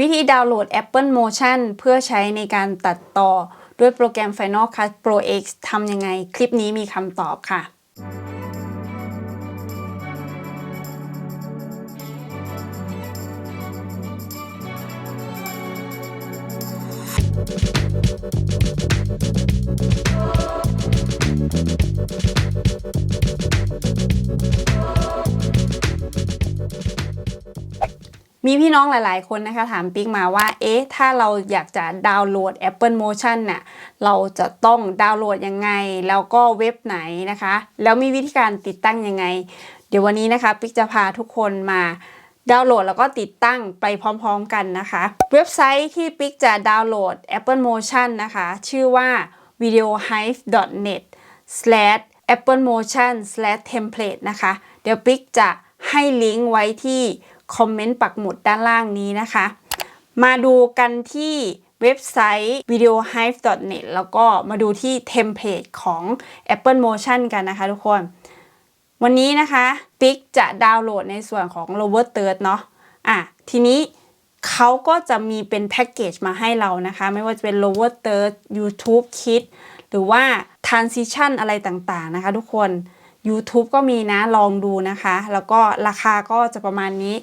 วิธีดาวน์โหลด Apple Motion เพื่อใช้ในการตัดต่อ ด้วยโปรแกรม Final Cut Pro X ทำยังไง คลิปนี้มีคำตอบค่ะ มีพี่น้องหลาย ๆ คนนะคะถามปิ๊กมาว่า เอ๊ะ ถ้าเราอยากจะดาวน์โหลด Apple Motion น่ะ เราจะต้องดาวน์โหลดยังไง แล้วก็เว็บไหนนะคะ แล้วมีวิธีการติดตั้งยังไง เดี๋ยววันนี้นะคะ ปิ๊กจะพาทุกคนมาดาวน์โหลดแล้วก็ติดตั้งไปพร้อม ๆ กันนะคะ เว็บไซต์ที่ปิ๊กจะดาวน์โหลด Apple Motion นะคะ ชื่อว่า videohive.net slash apple motion slash template นะคะ เดี๋ยวปิ๊กจะให้ลิงก์ไว้ที่ คอมเมนต์ปักหมุดด้านล่างนี้นะคะ มาดูกันที่เว็บไซต์ videohive.net แล้วก็มาดูที่เทมเพลตของ Apple Motion กันนะคะทุกคน วันนี้นะคะปิ๊กจะดาวน์โหลดในส่วนของ lower third เนาะอะทีนี้เขาก็จะมีเป็นแพ็กเกจมาให้เรานะคะ ไม่ว่าจะเป็น lower third YouTube Kit หรือว่า transition อะไรต่างๆนะคะทุกคน YouTube ก็มีนะลองดูนะคะ แล้วก็ราคาก็จะประมาณนี้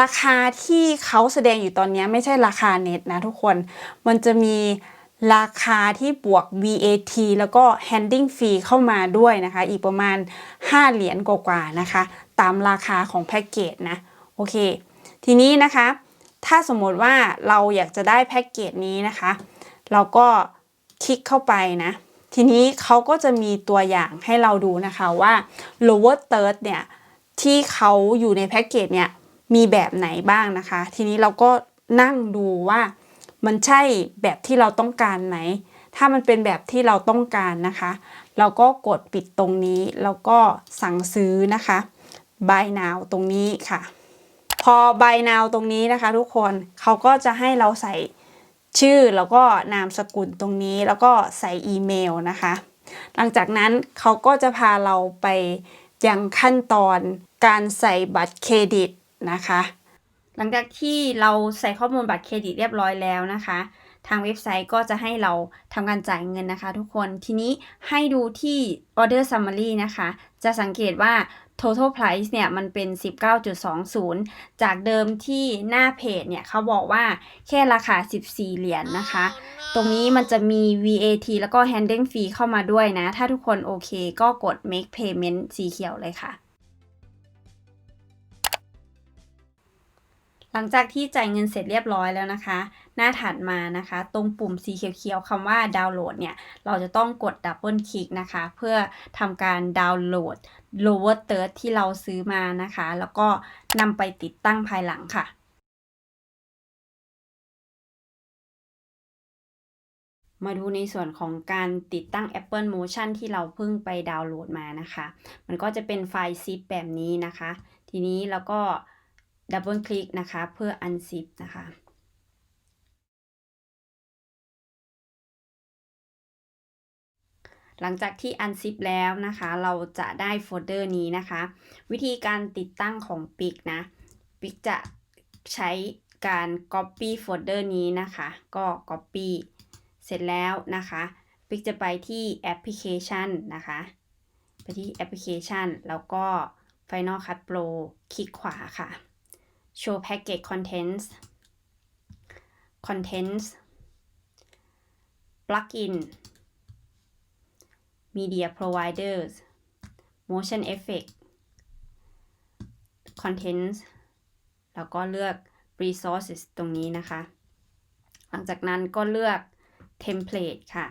ราคาที่เขาแสดงอยู่ตอนนี้ไม่ใช่ราคาเน็ตนะทุกคนมันจะมีราคาที่บวก VAT แล้วก็ handling fee เข้ามาด้วยนะคะ อีกประมาณ 5 เหรียญกว่าๆนะคะ ตามราคาของแพ็กเกจนะ โอเค ทีนี้นะคะ ถ้าสมมติว่าเราอยากจะได้แพ็กเกจนี้นะคะ เราก็คลิกเข้าไปนะ ทีนี้เขาก็จะมีตัวอย่างให้เราดูนะคะว่า lower third เนี่ยที่เขาอยู่ในแพ็กเกจเนี่ยมีแบบไหนบ้างนะคะ ทีนี้เราก็นั่งดูว่ามันใช่แบบที่เราต้องการไหม ถ้ามันเป็นแบบที่เราต้องการนะคะ เราก็กดปิดตรงนี้ แล้วก็สั่งซื้อนะคะ buy now ตรงนี้ค่ะ พอ buy now ตรงนี้นะคะ ทุกคนเขาก็จะให้เราใส่ ชื่อแล้วก็นามสกุลตรงนี้แล้วก็ใส่อีเมลนะคะ หลังจากนั้นเขาก็จะพาเราไปยังขั้นตอนการใส่บัตรเครดิตนะคะ หลังจากที่เราใส่ข้อมูลบัตรเครดิตเรียบร้อยแล้วนะคะ ทางเว็บไซต์ก็จะให้เราทำการจ่ายเงินนะคะ ทุกคนทีนี้ให้ดูที่ order summary นะคะ จะสังเกตว่า total price เนี่ยมันเป็น 19.20 จากเดิมที่หน้าเพจเนี่ยเขาบอกว่าแค่ราคา 14 เหรียญนนะคะ ตรงนี้มันจะมี VAT แล้วก็ handling fee เข้ามาด้วยนะ ถ้าทุกคนโอเคก็กด make payment สีเขียวเลยค่ะ หลังจากที่จ่ายเงินเสร็จเรียบร้อยแล้วนะคะ หน้าถัดมานะคะ ตรงปุ่มสีเขียวๆคำว่าดาวน์โหลดเนี่ย เราจะต้องกดดับเบิลคลิกนะคะ เพื่อทำการดาวน์โหลด lower third ที่เราซื้อมานะคะ แล้วก็นำไปติดตั้งภายหลังค่ะมาดูในส่วนของการติดตั้ง Apple Motion ที่เราเพิ่งไปดาวน์โหลดมานะคะ มันก็จะเป็นไฟล์ zip แบบนี้นะคะ ทีนี้เราก็ ดับเบิลคลิกนะคะ เพื่อ unzip นะคะหลังจากที่ unzip แล้วนะคะ เราจะได้โฟลเดอร์นี้นะคะ วิธีการติดตั้งของปิกนะปิกจะใช้การ copy โฟลเดอร์นี้นะคะ ก็ copy เสร็จแล้วนะคะปิกจะไปที่แอปพลิเคชันนะคะ ไปที่แอปพลิเคชัน แล้วก็ Final Cut Pro คลิกขวาค่ะ Show Package Contents Contents Plugin Media Providers Motion Effect Contents แล้วก็เลือก Resources ตรงนี้นะคะ หลังจากนั้นก็เลือก Template ค่ะ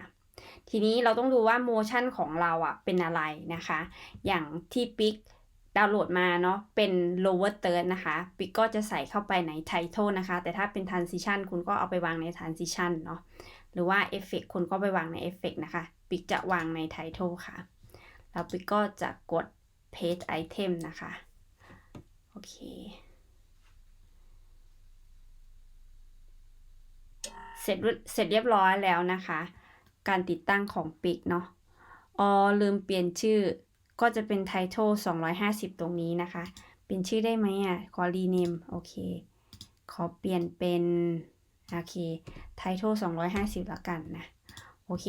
ทีนี้เราต้องดูว่า Motion ของเราอะเป็นอะไรนะคะ อย่างที่ปิ๊ก ดาวน์โหลดมาเนาะเป็น lower third นะคะปิกก็จะใส่เข้าไปใน title นะคะ แต่ถ้าเป็น transition คุณก็เอาไปวางใน transition เนาะหรือว่า effect คุณก็ไปวางใน effect นะคะปิกจะวางใน title ค่ะ แล้วปิกก็จะกด paste item นะคะ โอเค เสร็จเสร็จเรียบร้อยแล้วนะคะ การติดตั้งของปิกเนาะอ๋อลืมเปลี่ยนชื่อ ก็จะเป็น title 250 ตรงนี้นะคะ เป็นชื่อได้ไหมอะ ขอ rename โอเค ขอเปลี่ยนเป็น โอเค title 250ล้วกันนะ โอเค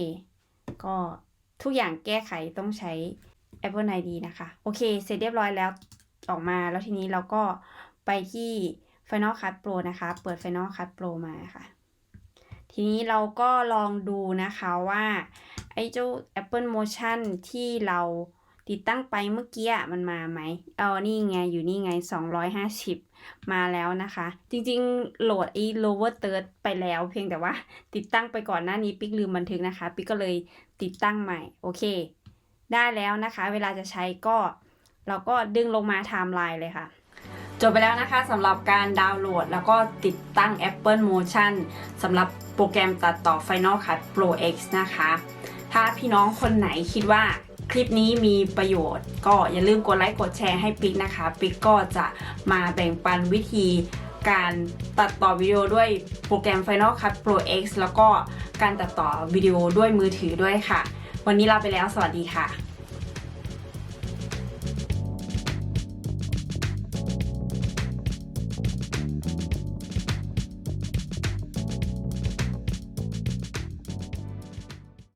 ก็ทุกอย่างแก้ไขต้องใช้ Apple ID นะคะ โอเค เสร็จเรียบร้อยแล้วออกมา แล้วทีนี้เราก็ไปที่ Final Cut Pro นะคะ เปิด Final Cut Pro มาค่ะ ทีนี้เราก็ลองดูนะคะว่า ไอ้เจ้า Apple Motion ที่เรา ติดตั้งไปเมื่อกี้มันมาไหมเอานี่ไงอยู่นี่ไง 250 มาแล้วนะคะ จริงๆ โหลดไอ้ lower third ไปแล้ว เพียงแต่ว่าติดตั้งไปก่อนหน้านี้ปิ๊กลืมบันทึกนะคะ ปิ๊กก็เลยติดตั้งใหม่ โอเค ได้แล้วนะคะ เวลาจะใช้ก็ เราก็ดึงลงมาไทม์ไลน์เลยค่ะจบไปแล้วนะคะสำหรับการดาวน์โหลด แล้วก็ติดตั้ง Apple Motion สำหรับโปรแกรมตัดต่อ Final Cut Pro X นะคะ ถ้าพี่น้องคนไหนคิดว่า คลิปนี้มีประโยชน์ ก็อย่าลืมกดไลค์กดแชร์ให้ปิ๊กนะคะปิ๊กก็จะมาแบ่งปันวิธีการตัดต่อวิดีโอด้วยโปรแกรม Final Cut Pro X แล้วก็การตัดต่อวิดีโอด้วยมือถือด้วยค่ะ วันนี้ลาไปแล้วสวัสดีค่ะ